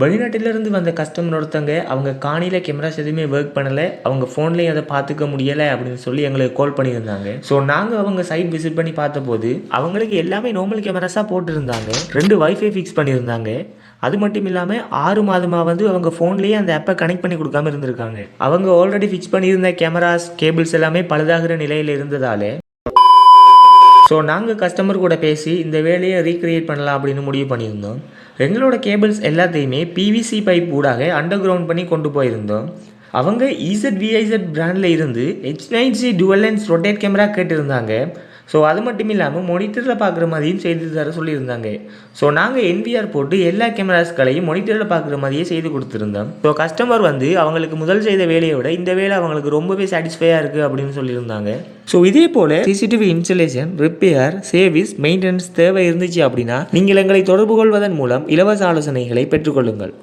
வெளிநாட்டிலிருந்து வந்த கஸ்டமர் ஒருத்தவங்க அவங்க காணியில் கேமராஸ் எதுவுமே ஒர்க் பண்ணலை அவங்க ஃபோன்லேயும் அதை பார்த்துக்க முடியலை அப்படின்னு சொல்லி எங்களுக்கு கால் பண்ணியிருந்தாங்க. ஸோ நாங்கள் அவங்க சைட் விசிட் பண்ணி பார்த்தபோது அவங்களுக்கு எல்லாமே நார்மல் கேமராஸாக போட்டிருந்தாங்க. ரெண்டு வைஃபை ஃபிக்ஸ் பண்ணியிருந்தாங்க. அது மட்டும் இல்லாமல் ஆறு மாதமாக வந்து அவங்க ஃபோன்லேயே அந்த ஆப்பை கனெக்ட் பண்ணி கொடுக்காம இருந்திருக்காங்க. அவங்க ஆல்ரெடி ஃபிக்ஸ் பண்ணியிருந்த கேமராஸ் கேபிள்ஸ் எல்லாமே பழுதாகிற நிலையில் இருந்ததாலே ஸோ நாங்கள் கஸ்டமர் கூட பேசி இந்த வேலையை ரீக்ரியேட் பண்ணலாம் அப்படின்னு முடிவு பண்ணியிருந்தோம். எங்களோட கேபிள்ஸ் எல்லாத்தையுமே பிவிசி பைப் ஊடாக அண்டர் கிரவுண்ட் பண்ணி கொண்டு போயிருந்தோம். அவங்க இசட் விஐசட் பிராண்டில் இருந்து H nine C dual lens rotate camera கேட்டிருந்தாங்க. ஸோ அது மட்டும் இல்லாமல் மொனிட்டரில் பார்க்குற மாதிரியும் செய்து தர சொல்லியிருந்தாங்க. ஸோ நாங்கள் என்விஆர் போட்டு எல்லா கேமராஸ்களையும் மொனிட்டரில் பார்க்குற மாதிரியே செய்து கொடுத்துருந்தோம். ஸோ கஸ்டமர் வந்து அவங்களுக்கு முதல் செய்த வேலையை விட இந்த வேலை அவங்களுக்கு ரொம்பவே சாட்டிஸ்ஃபையாக இருக்குது அப்படின்னு சொல்லியிருந்தாங்க. ஸோ இதே போல் சிசிடிவி இன்ஸ்டலேஷன் ரிப்பேர் சேவிஸ் மெயின்டெனன்ஸ் தேவை இருந்துச்சு அப்படின்னா நீங்கள் எங்களை தொடர்பு கொள்வதன் மூலம் இலவச ஆலோசனைகளை பெற்றுக்கொள்ளுங்கள்